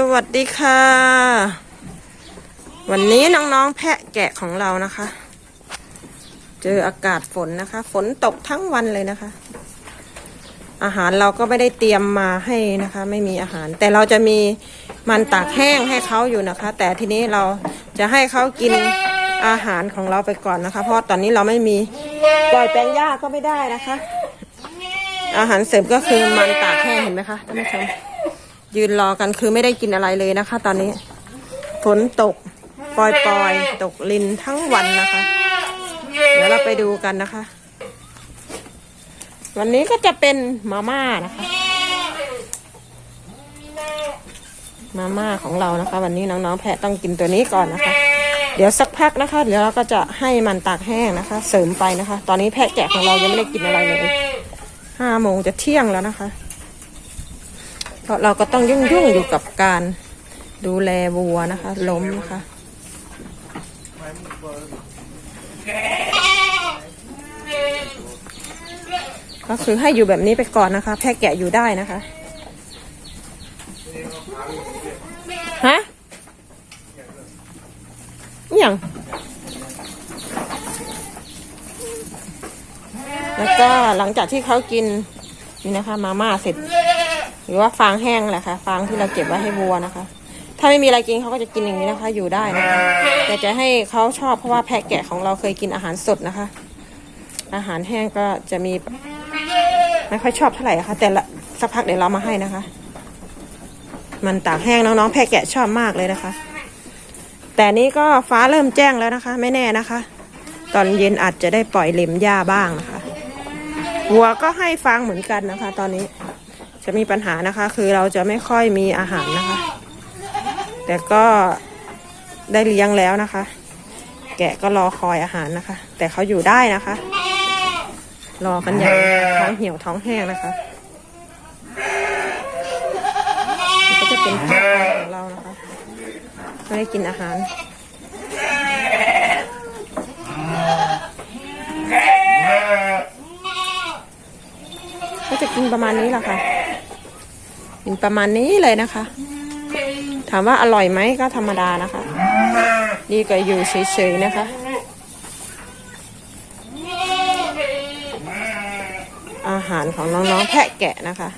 สวัสดีค่ะ วันนี้น้องๆแพะแกะของเรานะคะ เจออากาศฝนนะคะ ฝนตกทั้งวันเลยนะคะ อาหารเราก็ไม่ได้เตรียมมาให้นะคะ ไม่มีอาหาร แต่เราจะมีมันตากแห้งให้เขาอยู่นะคะ แต่ทีนี้เราจะให้เขากินอาหารของเราไปก่อนนะคะ เพราะตอนนี้เราไม่มีปล่อยแปลงหญ้าก็ไม่ได้นะคะ อาหารเสริมก็คือมันตากแห้งเห็นไหมคะท่านผู้ชม ยืนรอกันคือไม่ได้กินอะไรเลยนะคะ ตอนนี้ ฝนตกปล่อยๆ ตกลินทั้งวันนะคะ เดี๋ยวเราไปดูกันนะคะ วันนี้ก็จะเป็นมาม่านะคะ มาม่าของเรานะคะ วันนี้น้องๆแพะต้องกินตัวนี้ก่อนนะคะ เดี๋ยวสักพักนะคะ เดี๋ยวเราก็จะให้มันตากแห้งนะคะ เสริมไปนะคะ ตอนนี้แพะแกะของเรายังไม่ได้กินอะไรเลยห้าโมงจะเที่ยงแล้วนะคะ เพราะเราก็ต้องยุ่งยุ่งๆอยู่กับการดูแลวัวนะคะ ล้มนะคะก็คือให้อยู่แบบนี้ไปก่อนนะคะ แพะแกะอยู่ได้นะคะ ฮะอย่างแล้วก็หลังจากที่เขากินนี่นะคะ มาม่าเสร็จ หรือว่าฟางแห้งแหละค่ะ ฟางที่เราเก็บไว้ให้วัวนะคะ ถ้าไม่มีอะไรกินเขาก็จะกินอย่างนี้นะคะ อยู่ได้นะคะแต่จะให้เขาชอบเพราะว่าแพะแกะของเราเคยกินอาหารสดนะคะ อาหารแห้งก็จะมีไม่ค่อยชอบเท่าไหร่ค่ะ แต่ละสักพักเดี๋ยวเรามาให้นะคะ มันตากแห้งน้องๆแพะแกะชอบมากเลยนะคะ แต่นี้ก็ฟ้าเริ่มแจ้งแล้วนะคะ ไม่แน่นะคะ ตอนเย็นอาจจะได้ปล่อยเล็มหญ้าบ้างนะคะวัวก็ให้ฟางเหมือนกันนะคะ ตอนนี้ จะมีปัญหานะคะ คือเราจะไม่ค่อยมีอาหารนะคะ แต่ก็ได้เลี้ยงแล้วนะคะ แกะก็รอคอยอาหารนะคะ แต่เขาอยู่ได้นะคะ รอกันอย่างท้องเหี่ยวท้องแห้งนะคะก็จะเป็นข้าของเรานะคะไม่ได้กินอาหารก็จะกินประมาณนี้แหละค่ะ กินประมาณนี้เลยนะคะ ถามว่าอร่อยไหมก็ธรรมดานะคะดีกว่าอยู่เฉยๆนะคะอาหารของน้องๆแพะแกะนะคะ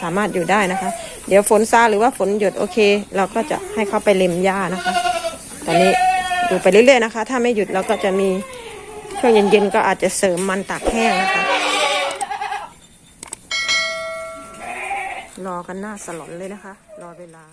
สามารถอยู่ได้นะคะ เดี๋ยวฝนซาหรือว่าฝนหยุดโอเค เราก็จะให้เขาไปเล็มหญ้านะคะ ตอนนี้ดูไปเรื่อยๆนะคะ ถ้าไม่หยุดเราก็จะมีช่วงเย็นๆก็อาจจะเสริมมันตากแห้งนะคะ รอกันหน้าสลอนเลยนะคะ รอเวลา